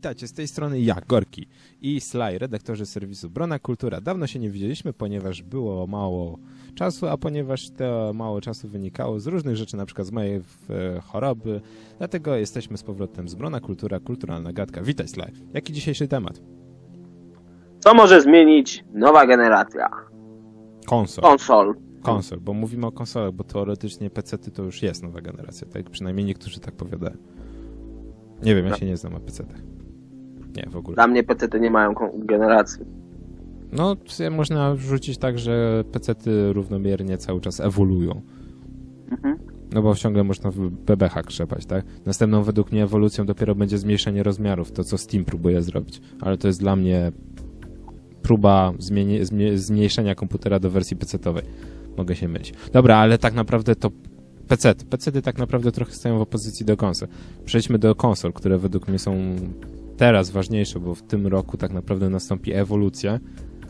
Witajcie, z tej strony ja, Gorki i Sly, redaktorzy serwisu Brona Kultura. Dawno się nie widzieliśmy, ponieważ było mało czasu, a ponieważ to mało czasu wynikało z różnych rzeczy, na przykład z mojej e, choroby, dlatego jesteśmy z powrotem z Brona Kultura, kulturalna gadka. Witaj Sly. Jaki dzisiejszy temat? Co może zmienić nowa generacja Konsol. konsol? Konsol, bo mówimy o konsolach, bo teoretycznie PC-ty to już jest nowa generacja, tak? Przynajmniej niektórzy tak powiadają. Nie wiem, ja No. się nie znam na PC-tach. Nie, w ogóle. Dla mnie PC nie mają generacji. No, można wrzucić tak, że PC-ty równomiernie cały czas ewoluują. Mhm. No bo ciągle można w BBH krzepać, tak? Następną według mnie ewolucją dopiero będzie zmniejszenie rozmiarów, to co Steam próbuje zrobić. Ale to jest dla mnie próba zmniejszenia komputera do wersji PC-towej. Mogę się mylić. Dobra, ale tak naprawdę to PC. PC tak naprawdę trochę stają w opozycji do konsol. Przejdźmy do konsol, które według mnie są teraz ważniejsze, bo w tym roku tak naprawdę nastąpi ewolucja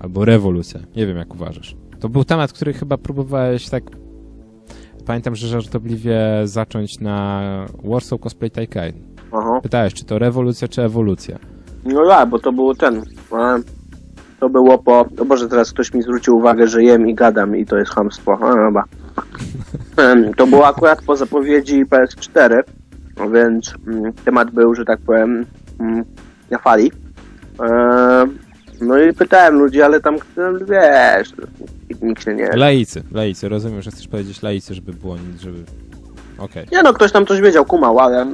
albo rewolucja. Nie wiem, jak uważasz. To był temat, który chyba próbowałeś tak Pamiętam, że żartobliwie zacząć na Warsaw Cosplay Tycoon. Aha. Pytałeś, czy to rewolucja, czy ewolucja? No tak, bo to był ten. To było po. O Boże, teraz ktoś mi zwrócił uwagę, że jem i gadam i to jest hamstwo. A. Em, To było akurat po zapowiedzi PS4, no więc mm, temat był, że tak powiem, na fali. E, No i pytałem ludzi, ale tam, wiesz, nikt się nie... Laicy, laicy. Rozumiem, że chcesz powiedzieć laicy, żeby było żeby... Okej. Nie no, ktoś tam coś wiedział, kumał, ale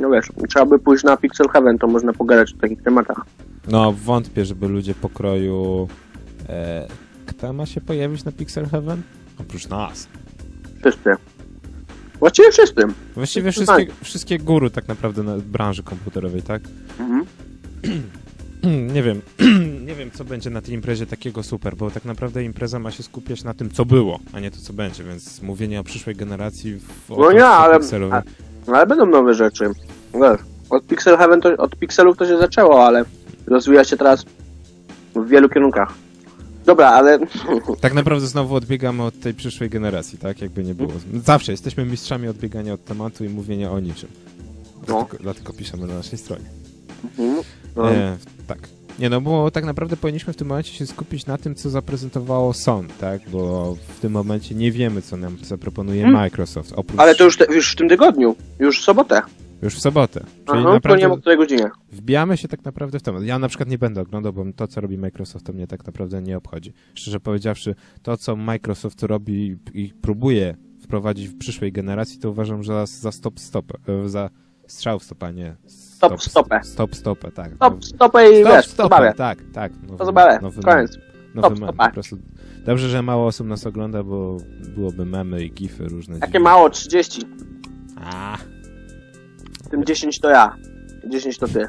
no wiesz, trzeba by pójść na Pixel Heaven, to można pogadać o takich tematach. No, wątpię, żeby ludzie pokroju... E, kto ma się pojawić na Pixel Heaven? Oprócz nas. Wszyscy. Właściwie wszyscy. Właściwie wszystkie, wszystkie guru tak naprawdę na branży komputerowej, tak? Mhm. nie wiem, nie wiem, co będzie na tej imprezie takiego super, bo tak naprawdę impreza ma się skupiać na tym, co było, a nie to, co będzie, więc mówienie o przyszłej generacji w No nie, ale- a- No ale będą nowe rzeczy. Wiesz, od Pixel Heaven to, od Pixelów to się zaczęło, ale rozwija się teraz w wielu kierunkach. Dobra, ale Tak naprawdę znowu odbiegamy od tej przyszłej generacji, tak? Jakby nie było. Zawsze jesteśmy mistrzami odbiegania od tematu i mówienia o niczym. No. Dlatego, dlatego piszemy na naszej stronie. Mhm. no, E, tak. Nie no, bo tak naprawdę powinniśmy w tym momencie się skupić na tym, co zaprezentowawało Sony, tak? Bo w tym momencie nie wiemy, co nam zaproponuje Hmm. Microsoft. Oprócz... ale to już, te, już w tym tygodniu, już w sobotę. Już w sobotę. Czyli Aha, to naprawdę nie wiem o której godzinie. wbijamy się tak naprawdę w temat. Ja na przykład nie będę oglądał, bo to, co robi Microsoft, to mnie tak naprawdę nie obchodzi. Szczerze powiedziawszy, to, co Microsoft robi i próbuje wprowadzić w przyszłej generacji, to uważam, że za, stop stopę, e, za strzał w stopa, nie. Stop stopę. Stop stopę, tak. Stop, stopę i Stop wiesz, stopę, tak, tak. Nowy, To zabawę, nowy, koniec. nowy Stop po prostu. Dobrze, że mało osób nas ogląda, bo byłoby memy i gify różne. Takie dziwne. mało, 30. A, W tym 10 to ja. 10 to ty.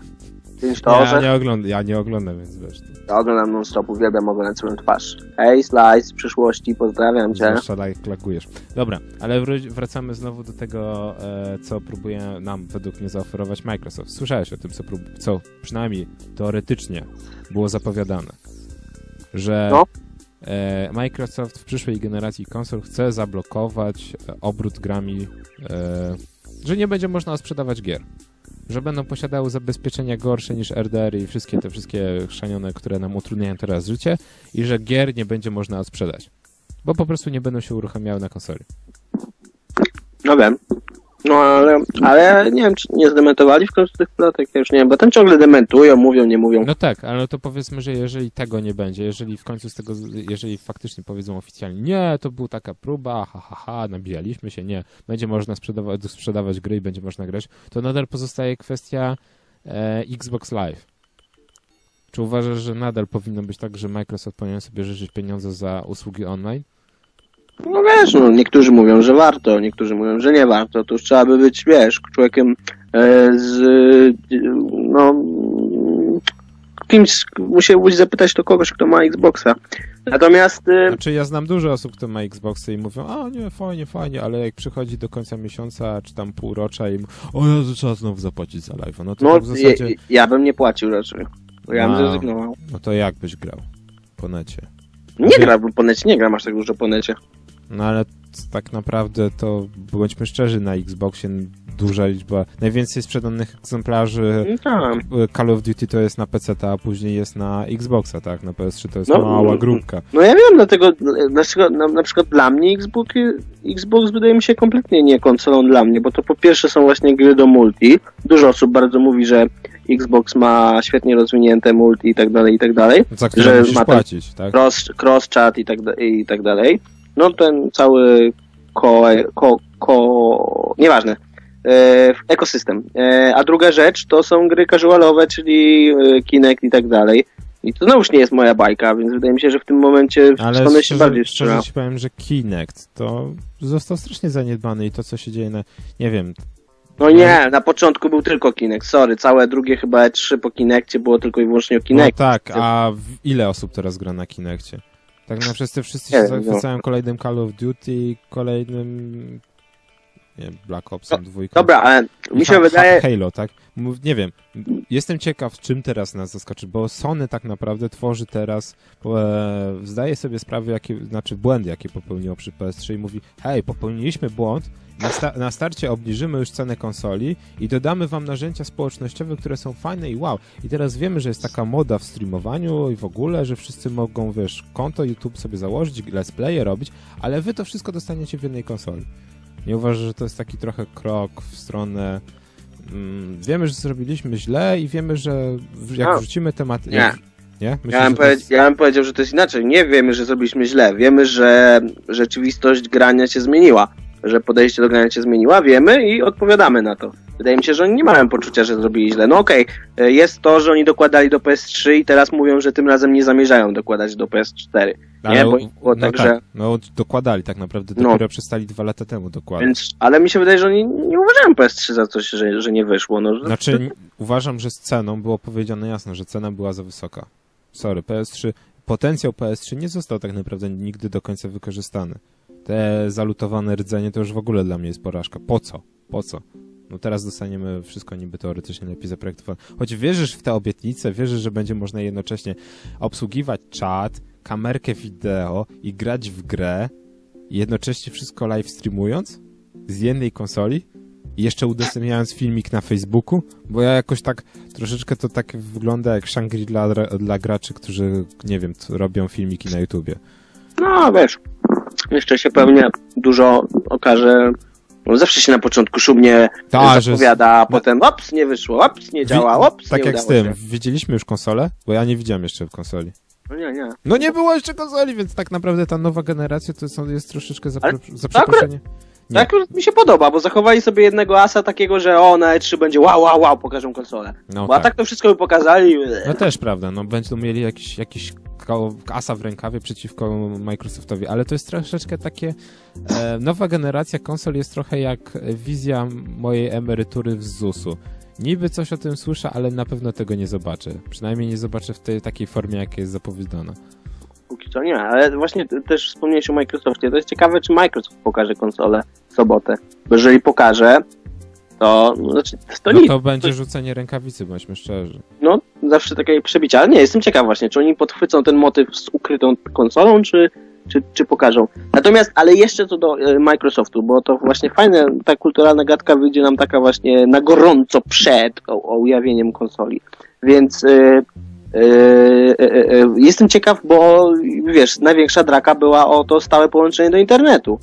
5 to ja, Orzech. nie oglądam, ja nie oglądam, więc wiesz. Ja oglądam non stop, uwielbiam oglądać swoją twarz. Hej, Slice z przyszłości, pozdrawiam cię. Zwłaszcza jak klagujesz. Dobra, ale wracamy znowu do tego, e, co próbuje nam według mnie zaoferować Microsoft. Słyszałeś o tym, co, co przynajmniej teoretycznie było zapowiadane, że No. e, Microsoft w przyszłej generacji konsol chce zablokować e, obrót grami, że nie będzie można sprzedawać gier. Że będą posiadały zabezpieczenia gorsze niż RDR i wszystkie te wszystkie chrzanione, które nam utrudniają teraz życie i że gier nie będzie można sprzedać. Bo po prostu nie będą się uruchamiały na konsoli. No wiem. No ale, ale nie wiem, czy nie zdementowali w końcu tych plotek, ja już nie wiem, bo tam ciągle dementują, mówią, nie mówią. No tak, ale to powiedzmy, że jeżeli tego nie będzie, jeżeli w końcu z tego, jeżeli faktycznie powiedzą oficjalnie, nie, to była taka próba, ha, ha, ha, nabijaliśmy się, nie, będzie można sprzedawać, sprzedawać gry i będzie można grać, to nadal pozostaje kwestia e, Xbox Live. Czy uważasz, że nadal powinno być tak, że Microsoft powinien sobie życzyć pieniądze za usługi online? No wiesz, no, niektórzy mówią, że warto, niektórzy mówią, że nie warto, to już trzeba by być, wiesz, człowiekiem e, z, e, no, kimś, musiałbyś zapytać to kogoś, kto ma Xboxa. Natomiast, e, Znaczy ja znam dużo osób, które ma Xboxy i mówią, a nie, fajnie, fajnie, ale jak przychodzi do końca miesiąca, czy tam półrocza i o Jezu, trzeba znowu zapłacić za live'a. No to no, tak w zasadzie, ja, ja bym nie płacił raczej. Ja bym No. zrezygnował. no to jak byś grał po necie? Nie gra, bo po necie nie gram aż tak dużo po necie. No ale tak naprawdę to, bądźmy szczerzy, na Xboxie duża liczba, najwięcej sprzedanych egzemplarzy No tak. Call of Duty to jest na PC, a później jest na Xboxa, tak? Na PS3 to jest No, mała grupka. No ja wiem, dlatego dlaczego na, na przykład dla mnie Xbox, Xbox wydaje mi się kompletnie nie konsolą dla mnie, bo to po pierwsze są właśnie gry do multi. Dużo osób bardzo mówi, że Xbox ma świetnie rozwinięte multi i tak dalej, i tak dalej. Za które Że musisz ma płacić, tak? Cross, cross chat i tak, i tak dalej. No ten cały ko, ko, ko nieważne. E, ekosystem. E, a druga rzecz to są gry casualowe, czyli e, Kinect i tak dalej. I to znowuż nie jest moja bajka, więc wydaje mi się, że w tym momencie Ale stronę się szczerze, bardziej szczerze strzela. ci powiem, że Kinect to został strasznie zaniedbany i to, co się dzieje na, nie wiem, No nie, na początku był tylko Kinect, sorry. Całe drugie chyba E3 po Kinectie było tylko i wyłącznie o no Kinect. tak, a ile osób teraz gra na Kinectie? Tak na wszyscy, wszyscy Nie się wiem, no. zachwycają kolejnym Call of Duty, kolejnym nie Black Opsem, dwójką. Dobra, ale mi się ha- wydaje... ha- Halo, tak? Nie wiem. Jestem ciekaw, czym teraz nas zaskoczy, bo Sony tak naprawdę tworzy teraz, e, zdaje sobie sprawę, jakie, znaczy błędy, jakie popełniło przy PS3 i mówi, hej, popełniliśmy błąd, na, sta- na starcie obniżymy już cenę konsoli i dodamy wam narzędzia społecznościowe, które są fajne i wow. I teraz wiemy, że jest taka moda w streamowaniu i w ogóle, że wszyscy mogą, wiesz, konto YouTube sobie założyć, let's playe robić, ale wy to wszystko dostaniecie w jednej konsoli. Nie uważasz, że to jest taki trochę krok w stronę. Mm, wiemy, że zrobiliśmy źle i wiemy, że jak A. wrzucimy temat. Nie. Jak, nie? Myślisz, Ja bym, jest... ja bym powiedział, że to jest inaczej. Nie wiemy, że zrobiliśmy źle. Wiemy, że rzeczywistość grania się zmieniła. Że podejście do grania się zmieniła. Wiemy i odpowiadamy na to. Wydaje mi się, że oni nie mają poczucia, że zrobili źle. No okej, e, jest to, że oni dokładali do PS3 i teraz mówią, że tym razem nie zamierzają dokładać do PS4. Ale, bo było no tak, tak, że- no dokładali tak naprawdę, No. dopiero przestali dwa lata temu dokładać. Więc, ale mi się wydaje, że oni nie uważają PS3 za coś, że, że nie wyszło. No, że- Znaczy, uważam, że z ceną było powiedziane jasno, że cena była za wysoka. Sorry, PS3, potencjał PS3 nie został tak naprawdę nigdy do końca wykorzystany. Te zalutowane rdzenie to już w ogóle dla mnie jest porażka. Po co? Po co? No teraz dostaniemy wszystko niby teoretycznie lepiej zaprojektowane. Choć wierzysz w te obietnice, wierzysz, że będzie można jednocześnie obsługiwać czat, kamerkę wideo i grać w grę, jednocześnie wszystko live streamując z jednej konsoli i jeszcze udostępniając filmik na Facebooku, bo ja jakoś tak troszeczkę to tak wygląda jak Shangri-La dla, dla graczy, którzy, nie wiem, robią filmiki na YouTubie. No wiesz, jeszcze się pewnie dużo okaże. No, zawsze się na początku szumnie Ta, że- zapowiada, a potem ops, nie wyszło, ops, nie działa, ops, Tak nie jak z tym, Się. widzieliśmy już konsolę? Bo ja nie widziałem jeszcze konsoli. No nie, nie. No nie było jeszcze konsoli, więc tak naprawdę ta nowa generacja to są, jest troszeczkę za, Ale za przeproszenie. Nie. Akurat mi się podoba, bo zachowali sobie jednego asa takiego, że o, na E3 będzie wow, wow, wow, pokażą konsolę. No bo a tak. tak to wszystko by pokazali. No też prawda, no będą mieli jakiś, jakiś asa w rękawie przeciwko Microsoftowi, ale to jest troszeczkę takie, e, nowa generacja konsol jest trochę jak wizja mojej emerytury w ZUS-u. Niby coś o tym słyszę, ale na pewno tego nie zobaczę. Przynajmniej nie zobaczę w tej takiej formie, jak jest zapowiadana. Póki co nie, ale właśnie też wspomniałeś o Microsoftie. To jest ciekawe, czy Microsoft pokaże konsolę w sobotę. Bo jeżeli pokaże, to, no, znaczy, to No nic. to będzie rzucenie rękawicy, bądźmy szczerzy. no, zawsze takie przebicie, ale nie, jestem ciekaw właśnie, czy oni podchwycą ten motyw z ukrytą konsolą, czy, czy, czy pokażą. Natomiast, ale jeszcze co do e, Microsoftu, bo to właśnie fajne, ta kulturalna gadka wyjdzie nam taka właśnie na gorąco przed o, o ujawnieniem konsoli. Więc e, e, jestem ciekaw, bo wiesz, największa draka była o to stałe połączenie do internetu.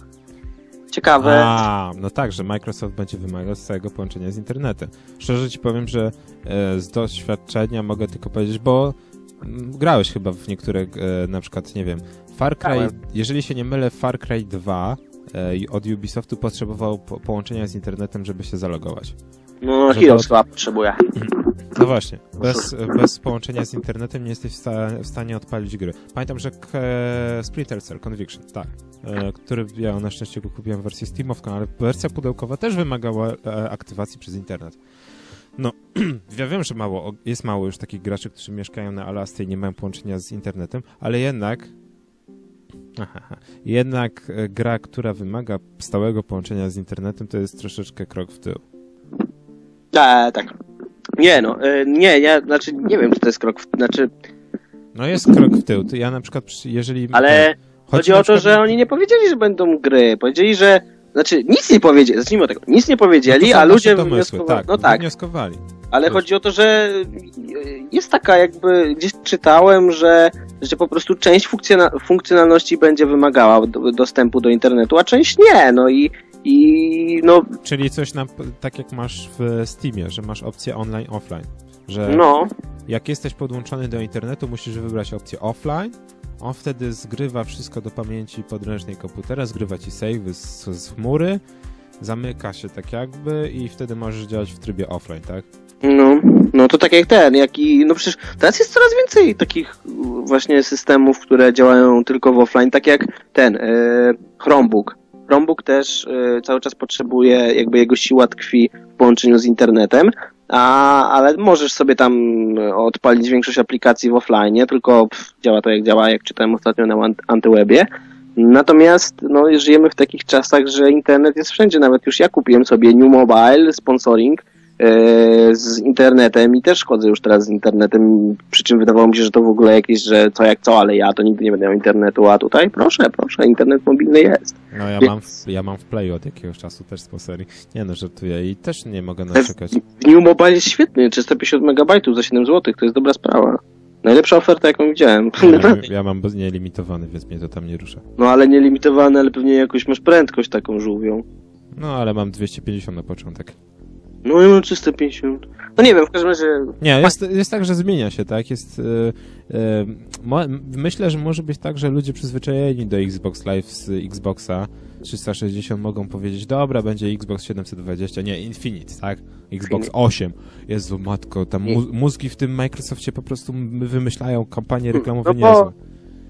Ciekawe. A, no tak, że Microsoft będzie wymagał stałego połączenia z internetem. Szczerze ci powiem, że e, z doświadczenia mogę tylko powiedzieć, bo mm, grałeś chyba w niektóre, e, na przykład, nie wiem, Far Cry, Grałem. jeżeli się nie mylę, Far Cry 2 e, od Ubisoftu potrzebował po, połączenia z internetem, żeby się zalogować. No, Heroes chyba potrzebuje. No właśnie, bez, bez połączenia z internetem nie jesteś w, sta, w stanie odpalić gry. Pamiętam, że e, Splinter Cell Conviction, tak, e, który ja na szczęście go kupiłem w wersji Steamowką, ale wersja pudełkowa też wymagała e, aktywacji przez internet. No, ja wiem, że mało, jest mało już takich graczy, którzy mieszkają na Alasce i nie mają połączenia z internetem, ale jednak Aha, aha. jednak e, gra, która wymaga stałego połączenia z internetem, to jest troszeczkę krok w tył. E, tak. Nie no, e, nie, ja, znaczy nie wiem, czy to jest krok w, znaczy, No jest krok w tył. Ja na przykład, przy- jeżeli ale Chodzi o to, że oni nie powiedzieli, że będą gry. Powiedzieli, że. Znaczy, nic nie powiedzieli, zacznijmy od tego. Nic nie No powiedzieli, są a ludzie domysły, wnioskowali. tak, no tak, wnioskowali. ale chodzi o to, że jest taka jakby, gdzieś czytałem, że, że po prostu część funkcjona- funkcjonalności będzie wymagała do, dostępu do internetu, a część nie, no i, i no, Czyli coś na, tak jak masz w Steamie, że masz opcję online, offline. Że no, jak jesteś podłączony do internetu, musisz wybrać opcję offline. On wtedy zgrywa wszystko do pamięci podręcznej komputera, zgrywa ci save z, z chmury, zamyka się tak jakby i wtedy możesz działać w trybie offline, tak? no, no to tak jak ten, jak i, no przecież teraz jest coraz więcej takich właśnie systemów, które działają tylko w offline, tak jak ten, e, Chromebook. Chromebook też e, cały czas potrzebuje, jakby jego siła tkwi w połączeniu z internetem, a, ale możesz sobie tam e, odpalić większość aplikacji w offline, tylko pff, działa to jak działa, jak czytałem ostatnio na ant- Antywebie. Natomiast no, żyjemy w takich czasach, że internet jest wszędzie. Nawet już ja kupiłem sobie New Mobile, sponsoring z internetem i też chodzę już teraz z internetem, przy czym wydawało mi się, że to w ogóle jakieś, że co jak co, ale ja to nigdy nie będę miał internetu, a tutaj proszę, proszę, internet mobilny jest. No ja mam, w, ja mam w Playu od jakiegoś czasu też sponsoring. Nie no, żartuję i też nie mogę W, naczekać. w New Mobile jest świetny, 350 MB za 7 zł, to jest dobra sprawa. Najlepsza oferta, jaką widziałem. Ja, ja mam nielimitowany, więc mnie to tam nie rusza. No ale nielimitowane, ale pewnie jakoś masz prędkość taką żółwią. No ale mam 250 na początek. No ja mam 350. No nie wiem, w każdym razie Nie, jest, jest tak, że zmienia się, tak? Jest. y, y, mo, myślę, że może być tak, że ludzie przyzwyczajeni do Xbox Live z Xboxa 360 mogą powiedzieć, dobra, będzie Xbox 720, nie, Infinite, tak? Xbox Infinite. 8. Jezu, matko, tam mu, mózgi w tym Microsoftie po prostu wymyślają kampanie reklamowe No bo- niezłe.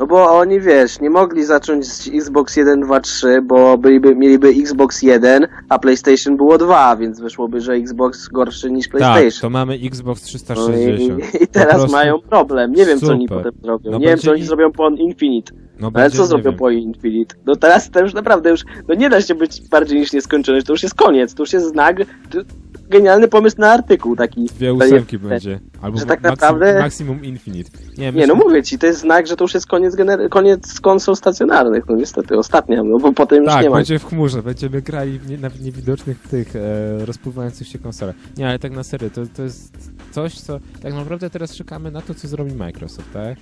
No bo oni, wiesz, nie mogli zacząć z Xbox 1, 2, 3, bo byliby, mieliby Xbox 1, a PlayStation było 2, więc wyszłoby, że Xbox gorszy niż Tak, PlayStation. to mamy Xbox No 360. i, I teraz prostu mają problem. Nie wiem, co oni super. potem zrobią. No nie wiem, co oni i- zrobią po Infinite. No, Ale co zrobią wiem. po Infinite? No teraz to już naprawdę już, no nie da się być bardziej niż nieskończony, to już jest koniec, to już jest znak, to, genialny pomysł na artykuł taki. Dwie ósemki nie- będzie. Albo że tak naprawdę- Maximum Infinite. Nie, Nie, myślę- no mówię ci, to jest znak, że to już jest koniec, gener- koniec konsol stacjonarnych, no niestety, ostatnia, no bo potem już Tak, nie ma. będzie w chmurze, będziemy grali w nie, na niewidocznych tych e, rozpływających się konsolach. Nie, ale tak na serio, to, to jest coś, co tak naprawdę teraz czekamy na to, co zrobi Microsoft, tak?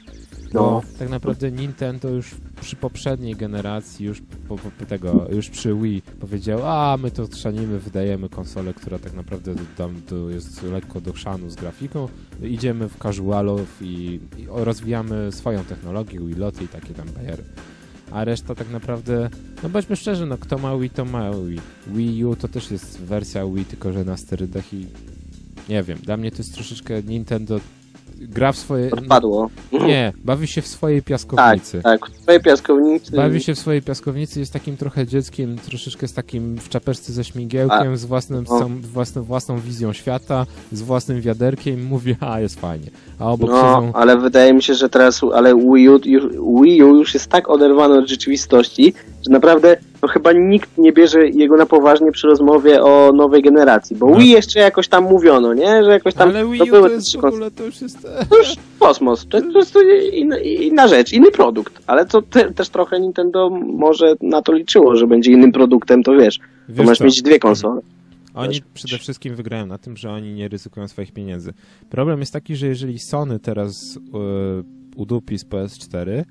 Bo No. tak naprawdę Nintendo już przy poprzedniej generacji, już po, po tego, już przy Wii powiedział, a my to trzanimy, wydajemy konsolę, która tak naprawdę tam jest lekko do chrzanu z grafiką, idziemy w casualów i, i rozwijamy swoją technologię, Wiloty i takie tam bajery. A reszta tak naprawdę, no bądźmy szczerzy, no kto ma Wii, to ma Wii. Wii U to też jest wersja Wii, tylko że na sterydach i nie wiem, dla mnie to jest troszeczkę Nintendo gra w swoje... Odpadło. Nie, bawi się w swojej Tak, piaskownicy. tak, w twojej piaskownicy. Bawi się w swojej piaskownicy, jest takim trochę dzieckiem, troszeczkę z takim w czapeczce ze śmigiełkiem, z własnym, no. sam, własną, własną wizją świata, z własnym wiaderkiem mówi, a jest fajnie. A obok No, siedzą... ale wydaje mi się, że teraz, ale Wii U, Wii U już jest tak oderwany od rzeczywistości, że naprawdę no chyba nikt nie bierze jego na poważnie przy rozmowie o nowej generacji, bo No. Wii jeszcze jakoś tam mówiono, nie? Że jakoś tam Ale Wii U były to te jest w ogóle, to już jest... to już kosmos, to, jest inna, inna rzecz, inny produkt, ale to te, też trochę Nintendo może na to liczyło, że będzie innym produktem, to wiesz, to Wiesz masz co? mieć dwie konsole. Oni przede wszystkim wygrają na tym, że oni nie ryzykują swoich pieniędzy. Problem jest taki, że jeżeli Sony teraz y, udupi z PS4,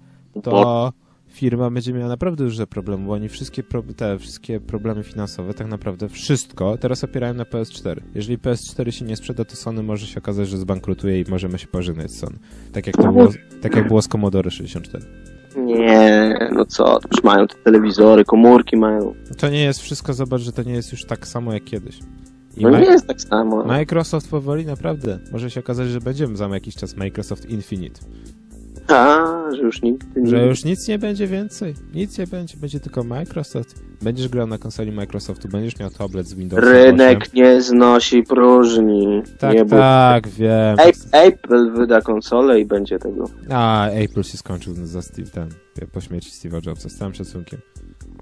to firma będzie miała naprawdę duże problemy, bo oni wszystkie, pro, te wszystkie problemy finansowe, tak naprawdę wszystko teraz opierają na PS4. Jeżeli PS4 się nie sprzeda, to Sony może się okazać, że zbankrutuje i możemy się pożegnać z Sony. Tak jak to było, tak jak było z Commodore 64. Nie, no co, to już mają te telewizory, komórki mają. To nie jest wszystko, zobacz, że to nie jest już tak samo jak kiedyś. I No nie jest tak samo. Microsoft powoli naprawdę. Może się okazać, że będziemy za jakiś czas Microsoft Infinite. A, że już nigdy nie... Że już nic nie będzie więcej. Nic nie będzie, będzie tylko Microsoft. Będziesz grał na konsoli Microsoftu, będziesz miał tablet z Windowsem Rynek nie znosi próżni. 8. Tak, nie bój- tak, wiem. Apple wyda konsolę i będzie tego. A, Apple się skończył za Steve, ten, po śmierci Steve'a Jobsa, z całym szacunkiem.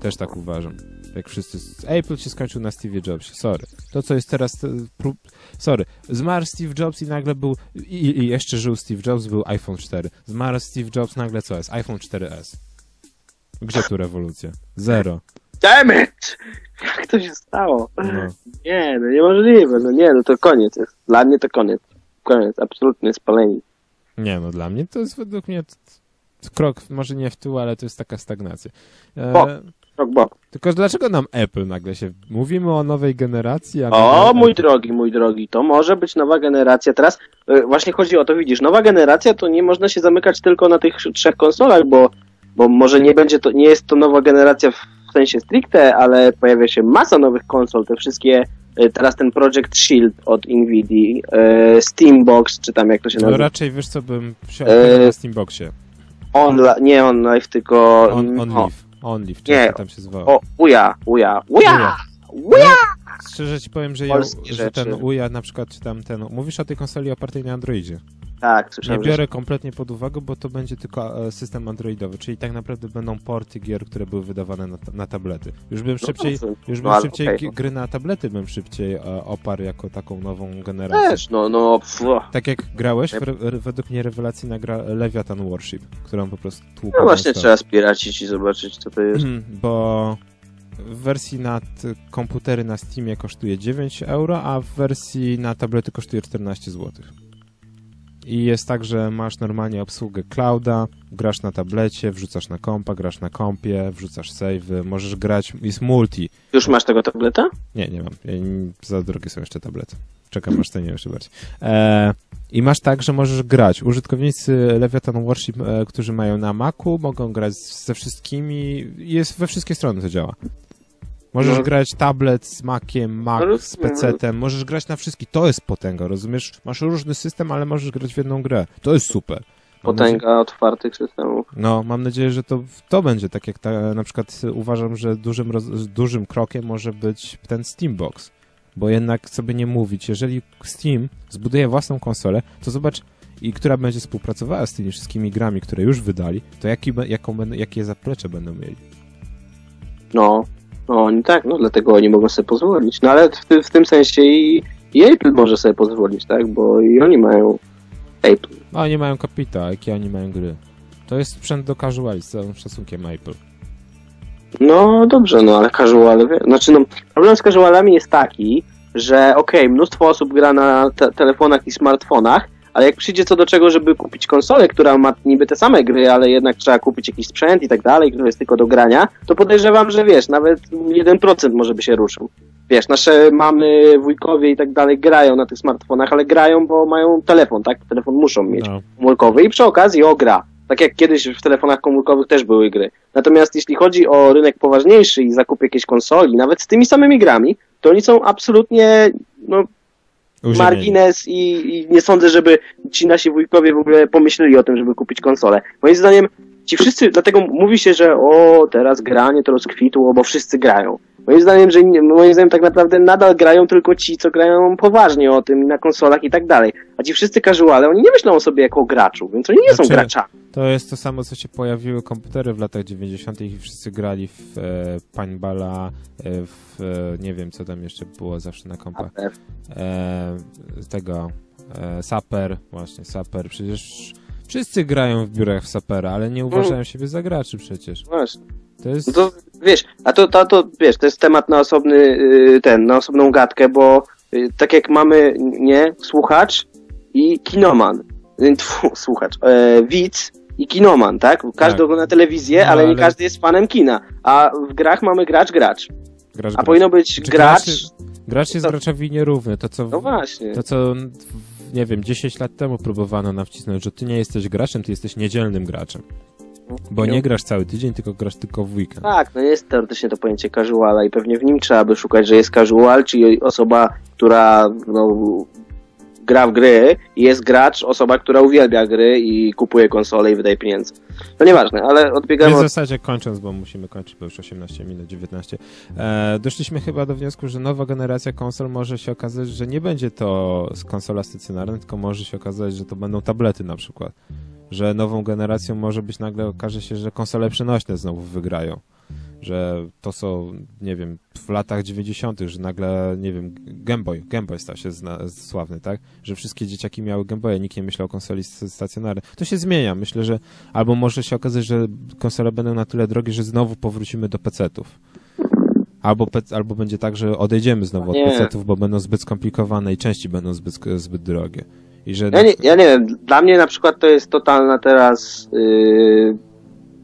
Też tak uważam. Jak wszyscy... Apple się skończył na Steve'ie Jobsie, sorry. To, co jest teraz... Sorry. Zmarł Steve Jobs i nagle był... I, I jeszcze żył Steve Jobs, był iPhone 4. Zmarł Steve Jobs, nagle co jest? iPhone 4S. Gdzie tu rewolucja? Zero. Damn it! Jak to się stało? No. Nie, no niemożliwe, no nie, no to koniec jest. Dla mnie to koniec. Koniec, absolutnie spalenie. Nie, no dla mnie to jest według mnie krok, może nie w tył, ale to jest taka stagnacja. E, Bok. Tylko dlaczego nam Apple nagle się... Mówimy o nowej generacji, a... O, mój Apple- drogi, mój drogi, to może być nowa generacja. Teraz e, właśnie chodzi o to, widzisz, nowa generacja to nie można się zamykać tylko na tych trzech konsolach, bo, bo może nie będzie to, nie jest to nowa generacja w sensie stricte, ale pojawia się masa nowych konsol, te wszystkie, e, teraz ten Project Shield od Nvidia, e, Steambox, czy tam jak to się No nazywa, raczej, wiesz co, bym się E, na Steamboxie. Onla- nie OnLive, tylko On, on no, Live. On Live, czy Nie, tam się zwało. o, Uja, Uja, Uja, Uja. Uja! Szczerze ci powiem, że, ja, że ten UJA na przykład, czy tam ten... Mówisz o tej konsoli opartej na Androidzie. Tak, Nie słyszałem, że biorę kompletnie pod uwagę, bo to będzie tylko e, system androidowy, czyli tak naprawdę będą porty gier, które były wydawane na, na tablety. Już bym szybciej, dobrze. już No, bym ale szybciej no. gry na tablety bym szybciej e, oparł jako taką nową generację. też, no, no, pff, Tak jak grałeś, w, według mnie rewelacyjna gra Leviathan Warship, którą po prostu tłukłem. no właśnie trzeba spiracić i zobaczyć, co to jest. Bo w wersji na komputery na Steamie kosztuje 9 euro, a w wersji na tablety kosztuje 14 zł. I jest tak, że masz normalnie obsługę clouda, grasz na tablecie, wrzucasz na kompa, grasz na kompie, wrzucasz savey, możesz grać, jest multi. Już masz tego tableta? Nie, nie mam, ja, nie- za drogie są jeszcze tablety. Czekam aż cenię jeszcze bardziej. E, I masz tak, że możesz grać. Użytkownicy Leviathan Warship, e, którzy mają na Macu, mogą grać ze wszystkimi, jest we wszystkie strony to działa. Możesz No. grać tablet z Maciem, Mac No, z PC-tem, możesz grać na wszystkich. To jest potęga, rozumiesz? Masz różny system, ale możesz grać w jedną grę. To jest super. Mam nadzieję- Potęga otwartych systemów. no, mam nadzieję, że to, to będzie tak jak ta, na przykład uważam, że dużym, roz, dużym krokiem może być ten Steambox. Bo jednak, by nie mówić, jeżeli Steam zbuduje własną konsolę, to zobacz, i która będzie współpracowała z tymi wszystkimi grami, które już wydali, to jaki, jaką, jakie zaplecze będą mieli. No, no oni tak, no dlatego oni mogą sobie pozwolić. No ale w, ty- w tym sensie i, i Apple może sobie pozwolić, tak? Bo i oni mają Apple. No, oni mają kapita, jakie oni mają gry. To jest sprzęt do casuali, z całym szacunkiem Apple. No dobrze, no ale casual, znaczy no problem z casualami jest taki, że okej, mnóstwo osób gra na te telefonach i smartfonach, ale jak przyjdzie co do czego, żeby kupić konsolę, która ma niby te same gry, ale jednak trzeba kupić jakiś sprzęt i tak dalej, który jest tylko do grania, to podejrzewam, że wiesz, nawet 1% może by się ruszył. Wiesz, nasze mamy, wujkowie i tak dalej grają na tych smartfonach, ale grają, bo mają telefon, tak? Telefon muszą mieć No. komórkowy i przy okazji o gra. Tak jak kiedyś w telefonach komórkowych też były gry. Natomiast jeśli chodzi o rynek poważniejszy i zakup jakiejś konsoli, nawet z tymi samymi grami, to oni są absolutnie no, Margines i, i nie sądzę, żeby ci nasi wujkowie w ogóle pomyśleli o tym, żeby kupić konsolę. Moim zdaniem ci wszyscy, dlatego mówi się, że o, teraz granie to rozkwitło, bo wszyscy grają. Moim zdaniem, że nie, moim zdaniem tak naprawdę nadal grają tylko ci, co grają poważnie o tym na konsolach i tak dalej. A ci wszyscy casuale, oni nie myślą o sobie jako o graczu, więc oni nie są Znaczy, graczami. To jest to samo, co się pojawiły komputery w latach 90. i wszyscy grali w e, paintballa, e, w e, nie wiem, co tam jeszcze było zawsze na kompach. E, tego e, Saper, właśnie Saper. Przecież wszyscy grają w biurach w Sapera, ale nie uważają siebie za graczy przecież. Właśnie. To jest... No to wiesz, a to, to, to wiesz, to jest temat na osobny y, ten, na osobną gadkę, bo y, tak jak mamy, nie, słuchacz i kinoman. Y, Tfu, słuchacz, e, widz i kinoman, tak? Każdy Tak. ogląda telewizję, No, ale nie ale- każdy jest fanem kina. A w grach mamy gracz, gracz. Grasz, A gracz. powinno być Czy gracz. gracz- Gracz jest To- graczowi nierówny. To co, No właśnie. to, co nie wiem, 10 lat temu próbowano nam wcisnąć, że ty nie jesteś graczem, ty jesteś niedzielnym graczem. Bo nie grasz cały tydzień, tylko grasz tylko w weekend. Tak, no jest teoretycznie to pojęcie casuala i pewnie w nim trzeba by szukać, że jest casual, czyli osoba, która no, gra w gry i jest gracz, osoba, która uwielbia gry i kupuje konsole i wydaje pieniądze. No nieważne, ale odbiegamy W zasadzie kończąc, bo musimy kończyć, bo już 18 minut, 19. E, doszliśmy chyba do wniosku, że nowa generacja konsol może się okazać, że nie będzie to konsola stacjonarna, tylko może się okazać, że to będą tablety na przykład. Że nową generacją może być nagle okaże się, że konsole przenośne znowu wygrają. Że to są, nie wiem, w latach 90., że nagle, nie wiem, Game Boy, Game Boy stał się zna, sławny, tak? Że wszystkie dzieciaki miały Game Boya, nikt nie myślał o konsoli stacjonarnej. To się zmienia, myślę, że albo może się okazać, że konsole będą na tyle drogie, że znowu powrócimy do PC-ów. Albo, albo będzie tak, że odejdziemy znowu od PC-ów, bo będą zbyt skomplikowane i części będą zbyt, zbyt drogie. I że ja, nie, ja nie wiem, dla mnie na przykład to jest totalna teraz yy,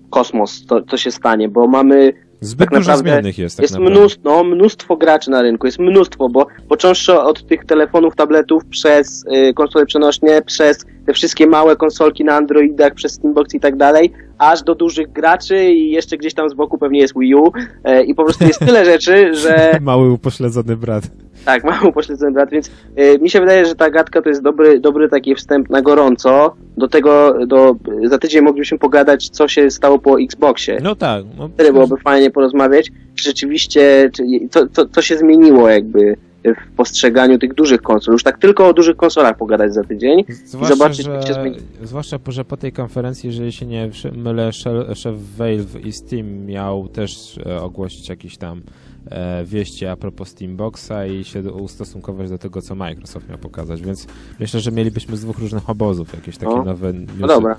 kosmos, to, co się stanie, bo mamy Zbyt tak dużo zmiennych jest. Tak jest mnóstwo, no, mnóstwo graczy na rynku, jest mnóstwo, bo począwszy od tych telefonów, tabletów, przez y, konsole przenośnie, przez te wszystkie małe konsolki na Androidach, przez Steambox i tak dalej, aż do dużych graczy i jeszcze gdzieś tam z boku pewnie jest Wii U y, i po prostu jest tyle rzeczy, że... Mały upośledzony brat. Tak, mały upośledzony brat, więc y, mi się wydaje, że ta gadka to jest dobry, dobry taki wstęp na gorąco. Do tego, do, za tydzień moglibyśmy pogadać, co się stało po Xboxie. No tak. No, Wtedy byłoby fajnie porozmawiać, czy rzeczywiście, czy, co, co, co się zmieniło jakby w postrzeganiu tych dużych konsol. Już tak tylko o dużych konsolach pogadać za tydzień zwłaszcza, i zobaczyć, że, się zmieni. Zwłaszcza, że po tej konferencji, jeżeli się nie mylę, szef Valve i Steam miał też e, ogłosić jakiś tam wieści a propos Steamboxa i się ustosunkować do tego, co Microsoft miał pokazać, więc myślę, że mielibyśmy z dwóch różnych obozów jakieś takie no. nowe newsy. No dobra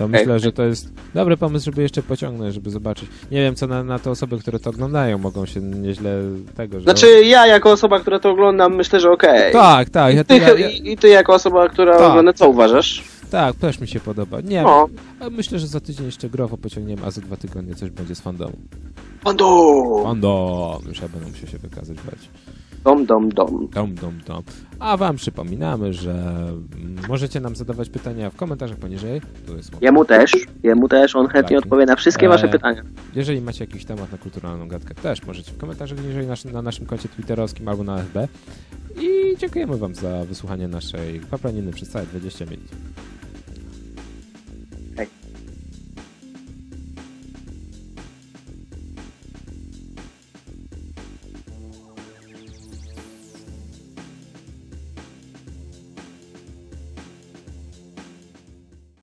to okay. myślę, że to jest dobry pomysł, żeby jeszcze pociągnąć, żeby zobaczyć. Nie wiem, co na, na te osoby, które to oglądają, mogą się nieźle tego, że... Znaczy, ja jako osoba, która to oglądam, myślę, że okej. Okay. Tak, tak. I ty, ja, ja... I ty jako osoba, która tak. ogląda, co uważasz? Tak, też mi się podoba. Nie no. myślę, że za tydzień jeszcze growo pociągniemy, a za dwa tygodnie coś będzie z fandomu. Fandom! Fandom! Już ja będę musiał się wykazywać. Dom, dom, dom. Dom, dom, dom. A wam przypominamy, że możecie nam zadawać pytania w komentarzach poniżej. jemu też, jemu też, on chętnie tak. odpowie na wszystkie wasze e, pytania. Jeżeli macie jakiś temat na kulturalną gadkę, też możecie w komentarzach niżej na, na naszym koncie twitterowskim albo na FB. I dziękujemy wam za wysłuchanie naszej paplaniny przez całe 20 minut.